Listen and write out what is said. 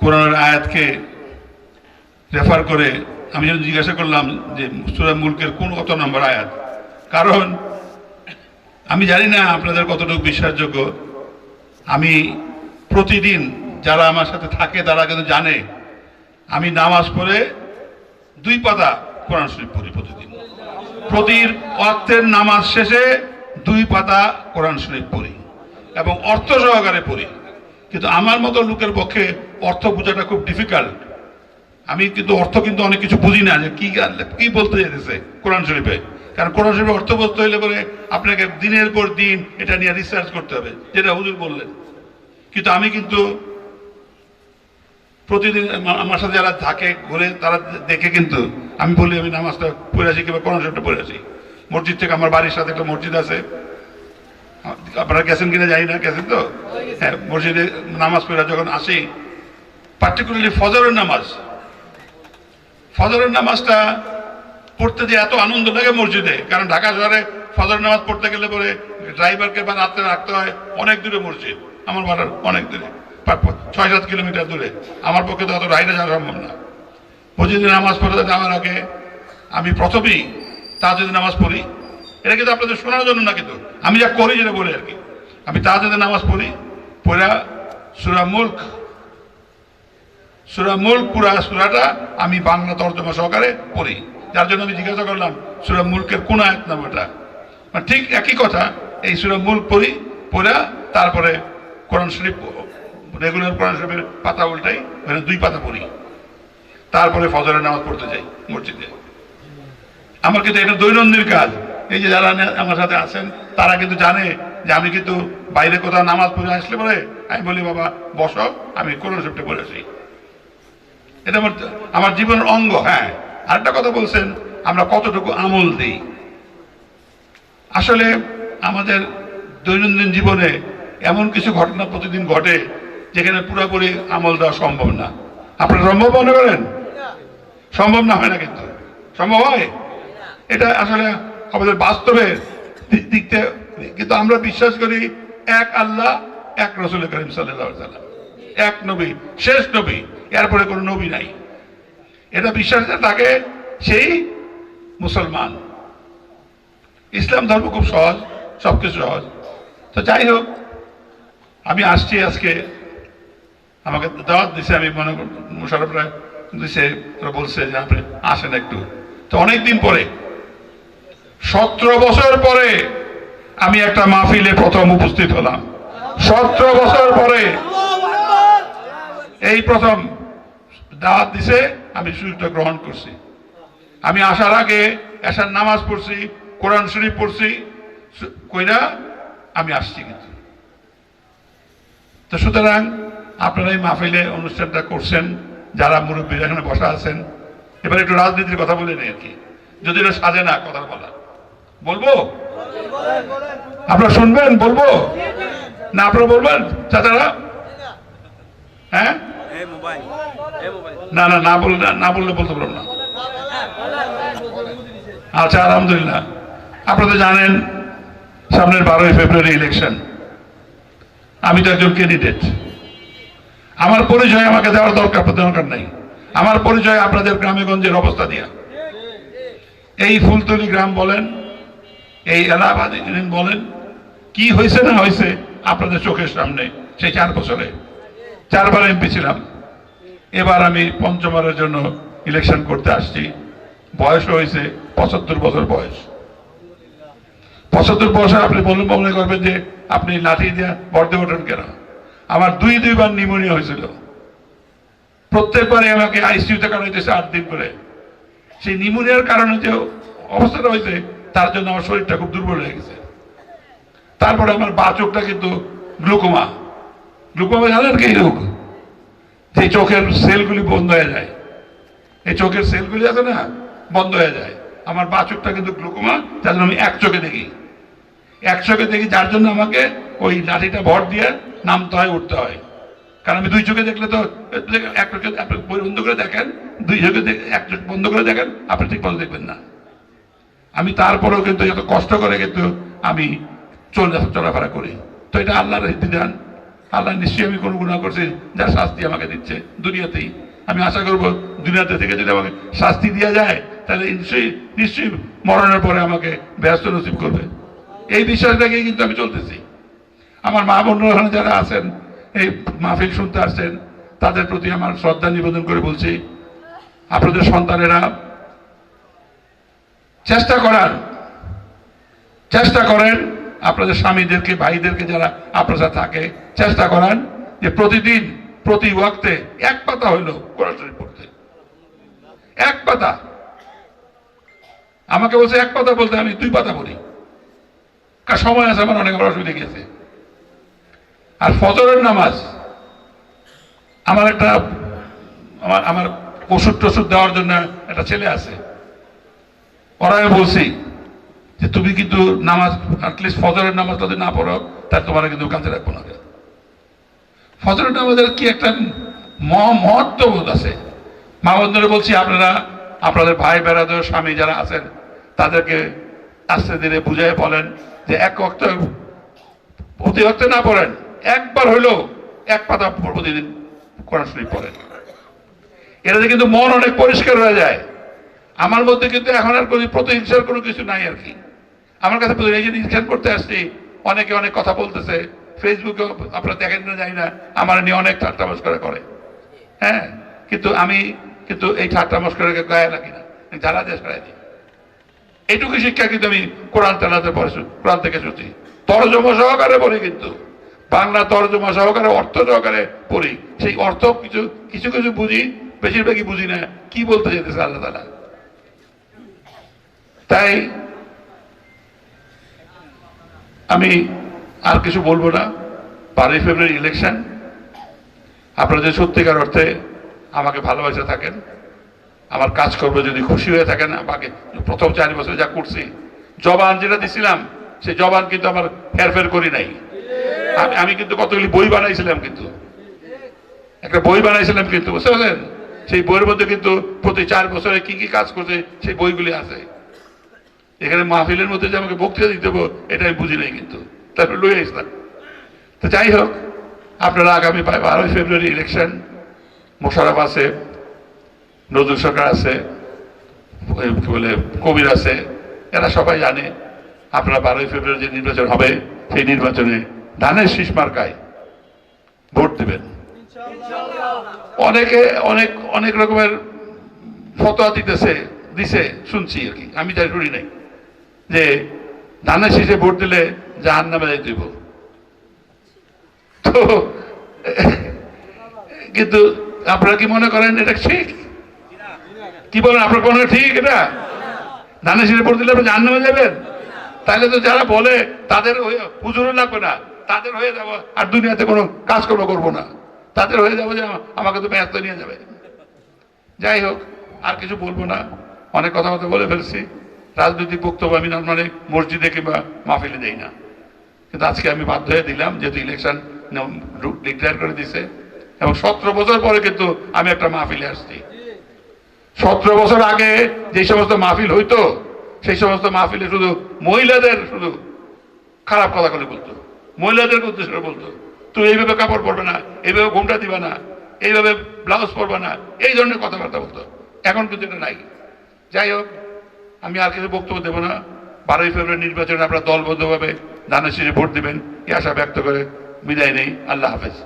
কোরআনের আয়াতকে রেফার করে আমি যখন জিজ্ঞাসা করলাম যে সুরা মুলকের কোন কত নম্বর আয়াত? কারণ আমি জানি না আপনাদের কতটুকু বিশ্বাসযোগ্য। আমি প্রতিদিন যারা আমার সাথে থাকে তারা কিন্তু জানে, আমি নামাজ পড়ে দুই পাতা কোরআন শরীফ পড়ি প্রতিদিন। প্রতি অর্থের নামাজ শেষে দুই পাতা কোরআন শরীফ পড়ি এবং অর্থ সহকারে পড়ি। কিন্তু আমার মতো লোকের পক্ষে অর্থ বোঝাটা খুব ডিফিকাল্ট আমি কিন্তু অর্থ কিন্তু অনেক কিছু বুঝি না যে কি কি বলতে যেতেছে কোরআন শরীফে। কারণ কোরআন শরীফে অর্থ বলতে হইলে পরে আপনাকে দিনের পর দিন এটা নিয়ে রিসার্চ করতে হবে, যেটা হুজুর বললেন। কিন্তু আমি কিন্তু প্রতিদিন আমার সাথে যারা থাকে, ঘুরে, তারা দেখে কিন্তু আমি বলি, আমি নামাজটা পড়ে আসি কিংবা কোরআন শরীফটা পড়ে আসি। মসজিদ থেকে আমার বাড়ির সাথে একটা মসজিদ আছে আপনারা গেছেন কিনা জানি না, গেছেন তো? হ্যাঁ মসজিদে নামাজ পড়ে যখন আসি পার্টিকুলারলি ফজরের নামাজ। ফজরের নামাজটা পড়তে যে এত আনন্দ লাগে মসজিদে, কারণ ঢাকা শহরে ফজরের নামাজ পড়তে গেলে পরে ড্রাইভারকে বা রাত্রে রাখতে হয় অনেক দূরে মসজিদ, আমার বাড়ার অনেক দূরে ছয় সাত কিলোমিটার দূরে। আমার পক্ষে তো অত রাইডে যাওয়া সম্ভব না। মসজিদে নামাজ পড়তে যাওয়ার আগে আমি প্রথমেই তা যদি নামাজ পড়ি। এটা কিন্তু আপনাদের শোনার জন্য না কিন্তু। আমি যা করি যেটা বলি আর কি। আমি তাজেদের নামাজ পড়ি, পড়া সুরা মুল্ক। সুরা মুল্ক পুরা সুরাটা আমি বাংলা তর্জমা সহকারে পড়ি। যার জন্য আমি জিজ্ঞাসা করলাম, সুরা মুল্কের কোন আয়াত নাম মানে ঠিক একই কথা, এই সুরা মুল্ক পড়ি, পড়া, তারপরে কোরআন শরীফ, রেগুলার কোরআন শরীফের পাতা উল্টাই মানে দুই পাতা পড়ি। তারপরে ফজরের নামাজ পড়তে যাই মসজিদে। আমার কিন্তু এটা দৈনন্দিন কাজ। এই যে যারা আমার সাথে আছেন তারা কিন্তু জানে যে আমি কিন্তু বাইরে কোথাও নামাজ পড়ে আসলে পরে আমি বলি বাবা বসো আমি কোরআন শরীফটা পড়ে আসি। এটা আমার আমার জীবনের অঙ্গ হ্যাঁ। আরেকটা কথা বলছেন আমরা কতটুকু আমল দিই? আসলে আমাদের দৈনন্দিন জীবনে এমন কিছু ঘটনা প্রতিদিন ঘটে যেখানে পুরোপুরি আমল দেওয়া সম্ভব না। আপনারা সম্ভব মনে করেন? সম্ভব না হয় না কিন্তু। সম্ভব হয়? এটা আসলে আমাদের বাস্তবে দিকতে কিন্তু আমরা বিশ্বাস করি এক আল্লাহ, এক রসুল করিম সাল্লাহ এক নবী শেষ নবী। এরপরে কোনো নবী নাই। এটা বিশ্বাস থাকে সেই মুসলমান। ইসলাম ধর্ম খুব সহজ, সবকিছু সহজ। তো যাই হোক, আমি আসছি আজকে। আমাকে দাওয়াত দিছে, আমি মনে করি মুশারফ রায় দিছে বলছে যে আপনি আসেন একটু। তো অনেকদিন পরে সতেরো বছর পরে আমি একটা মাহফিলে প্রথম উপস্থিত হলাম। সতেরো বছর পরে এই প্রথম দাওয়াত দিছে, আমি সুযোগটা গ্রহণ করছি। আমি আসার আগে এসার নামাজ পড়ছি, কোরআন শরীফ পড়ছি কইরা আমি আসছি কিন্তু। তো সুতরাং আপনারা এই মাহফিলে অনুষ্ঠানটা করছেন, যারা মুরব্বী এখানে বসা আছেন, এবার একটু রাজনীতির কথা বলে নেই আর কি। যদি সাজে না, কথা বলা বলব? আপনারা শুনবেন? বলব? না, আপনারা বলবেন? চাচারা? হ্যাঁ? না না না বললে না বললে বলতে পারব না। আচ্ছা আলহামদুলিল্লাহ। আপনারা তো জানেন, সামনের বারোই ফেব্রুয়ারি ইলেকশন আমি তো একজন ক্যান্ডিডেট আমার পরিচয় আমাকে দেওয়ার দরকার দরকার নাই। আমার পরিচয় আপনাদের গ্রামে গঞ্জের অবস্থা দিয়া। এই ফুলতলি গ্রাম বলেন এই এলাহাবাদে ইউনিয়ন বলেন, কি হয়েছে না হয়েছে আপনাদের চোখের সামনে? সেই চার বছরে। চারবার এমপি ছিলাম। এবার আমি পঞ্চমবারের জন্য ইলেকশন করতে আসছি। বয়স হয়েছে পঁচাত্তর বছর বয়স। পঁচাত্তর বছর আপনি বলুন মনে করবেন যে আপনি লাঠি দিয়ে বর্ধে ওঠেন কেন? আমার দুই, দুইবার নিউমোনিয়া হয়েছিল। প্রত্যেকবারে আমাকে আইসিউতে কারণ কাটাইতেছে আট দিন করে। সেই নিউমোনিয়ার কারণে যে অবস্থাটা হয়েছে তার জন্য আমার শরীরটা খুব দুর্বল হয়ে গেছে। তারপরে আমার বা চোখটা কিন্তু গ্লুকোমা। গ্লুকোমা জানেন কি রোগ। যে চোখের সেলগুলি বন্ধ হয়ে যায়। এই চোখের সেলগুলি আছে না, বন্ধ হয়ে যায়। আমার বা চোখটা কিন্তু গ্লুকোমা, যার জন্য আমি এক চোখে দেখি। এক চোখে দেখি যার জন্য আমাকে ওই লাঠিটা ভর দিয়ে নামতে হয়, উঠতে হয়। কারণ আমি দুই চোখে দেখলে তো, এক চোখে আপনি বন্ধ করে দেখেন, দুই চোখে এক চোখ বন্ধ করে দেখেন, আপনি ঠিক মতো দেখবেন না। আমি তারপরেও কিন্তু যত কষ্ট করে কিন্তু আমি চলে চলাফেরা করি। তো এটা আল্লাহর বিধান আল্লাহ নিশ্চয়ই আমি কোনো গুণা করছি যার শাস্তি আমাকে দিচ্ছে দুনিয়াতেই। আমি আশা করব দুনিয়াতে থেকে যদি আমাকে শাস্তি দেওয়া যায়, তাহলে নিশ্চয়ই নিশ্চয়ই মরণের পরে আমাকে ব্যস্ত নসিব করবে। এই বিশ্বাসটাকেই কিন্তু আমি চলতেছি। আমার মা বোনরা ওখানে যারা আছেন, এই মাহফিল শুনতে আসছেন, তাদের প্রতি আমার শ্রদ্ধা নিবেদন করে বলছি। আপনাদের সন্তানেরা চেষ্টা করার, চেষ্টা করেন আপনাদের স্বামীদেরকে, ভাইদেরকে যারা আপনার থাকে, চেষ্টা করেন যে প্রতিদিন, প্রতি ওয়াক্তে এক পাতা হইল কোরআন শরীফ পড়তে। এক পাতা। আমাকে বলছে, এক পাতা বলতে আমি দুই পাতা বলি কার সময় আছে আমার, অনেক অসুবিধা গেছে। আর ফজরের নামাজ, আমার একটা, আমার আমার ওষুধ টষুধ দেওয়ার জন্য একটা ছেলে আছে। ওরা আমি বলছি যে তুমি কিন্তু নামাজ অ্যাটলিস্ট ফজরের নামাজ যদি না পড়ো, তাহলে তোমার কিন্তু কাছে রাখব না। ফজরের নামাজের কি একটা ম- মহত্ব বোধ আছে? মা বন্ধুরা বলছি, আপনারা, আপনাদের ভাই, বেড়াদের, স্বামী যারা আছেন, তাদেরকে আস্তে ধীরে বুঝাই বলেন যে এক অক্ত প্রতি অক্তে না পড়েন, একবার হইলেও এক পাতা প্রতিদিন কোরআন শরীফ পড়েন। এটাতে কিন্তু মন অনেক পরিষ্কার হয়ে যায়। আমার মধ্যে কিন্তু এখন আর কোনো প্রতিহিংসার কোনো কিছু নাই আর কি। আমার কাছে এই যে করতে আসছি, অনেকে অনেক কথা বলতেছে ফেসবুকে আপনারা দেখেন না জানি না, আমার নিয়ে অনেক ঠাট্টা মস্করা করে। হ্যাঁ কিন্তু আমি কিন্তু এই ঠাট্টা মস্করাকে গায়ে রাখি না যারা দেশ দিই। এইটুকু শিক্ষা কিন্তু আমি কোরআন তেলাতে পড়ে কোরআন থেকে শুনছি। তরজমা সহকারে পড়ি কিন্তু। বাংলা তরজমা সহকারে, অর্থ সহকারে পড়ি। সেই অর্থ কিছু কিছু কিছু বুঝি, বেশিরভাগই বুঝি না, কি বলতে যেতেছে আল্লাহ তালা তাই আমি আর কিছু বলব না। বারোই ফেব্রুয়ারি ইলেকশন আপনারা যদি সত্যিকার অর্থে আমাকে ভালোবাসে থাকেন, আমার কাজ করবে যদি খুশি হয়ে থাকেন, আমাকে প্রথম চার বছরে যা করছি, জবান যেটা দিছিলাম সেই জবান কিন্তু আমার হেরফের করি নাই। আমি আমি কিন্তু কতগুলি বই বানাইছিলাম কিন্তু। একটা বই বানাইছিলাম কিন্তু, বুঝতে পারলেন? সেই বইয়ের মধ্যে কিন্তু প্রতি চার বছরে কি কি কাজ করছে, সেই বইগুলি আছে। এখানে মাহফিলের মধ্যে যে আমাকে বক্তৃতা দিতে হবে, এটা আমি বুঝি নাই কিন্তু। তারপরে লই আসলাম। তো যাই হোক, আপনারা আগামী বারোই ফেব্রুয়ারি ইলেকশন মোশারফ আছে, নজরুল সরকার আছে কি বলে, কবির আছে, এরা সবাই জানে, আপনারা বারোই ফেব্রুয়ারি যে নির্বাচন হবে, সেই নির্বাচনে ধানের শীষ মার্কায় ভোট দেবেন। অনেকে অনেক অনেক রকমের ফতোয়া দিতেছে, দিছে, শুনছি আর কি, আমি তাই শুনি নাই। যে ধানের শীষে ভোট দিলে জাহান নামে দিব তো, কিন্তু আপনারা কি মনে করেন এটা ঠিক? কি বলেন, আপনার কোনো ঠিক এটা? ধানের শীষে ভোট দিলে আপনি জাহান নামে যাবেন? তাহলে তো যারা বলে, তাদের হয়ে হুজুরও লাগবে না, তাদের হয়ে যাব, আর দুনিয়াতে কোনো কাজকর্ম করব না। তাদের হয়ে যাব যে আমাকে তো ব্যস্ত নিয়ে যাবে। যাই হোক, আর কিছু বলব না। অনেক কথা কথা বলে ফেলছি। রাজনৈতিক বক্তব্য আমি মানে মসজিদে কিংবা মাহফিলে দেই না। কিন্তু আজকে আমি বাধ্য হয়ে দিলাম, যেহেতু ইলেকশন ডিক্লেয়ার করে দিছে। এবং সতেরো বছর পরে কিন্তু আমি একটা মাহফিলে আসছি। সতেরো বছর আগে যে সমস্ত মাহফিল হইতো, সেই সমস্ত মাহফিলে শুধু মহিলাদের শুধু খারাপ কথা করে বলতো। মহিলাদের উদ্দেশ্য বলতো, তুই এইভাবে কাপড় পরবে না, এইভাবে ঘুমটা দিবে না, এইভাবে ব্লাউজ পরবে না, এই ধরনের কথাবার্তা বলতো। এখন কিন্তু এটা নাই। যাই হোক আমি আর কিছু বক্তব্য দেবো না। বারোই ফেব্রুয়ারি নির্বাচনে আপনারা দলবদ্ধভাবে ধানের শীষে ভোট দেবেন, এই আশা ব্যক্ত করে বিদায় নেই। আল্লাহ হাফেজ।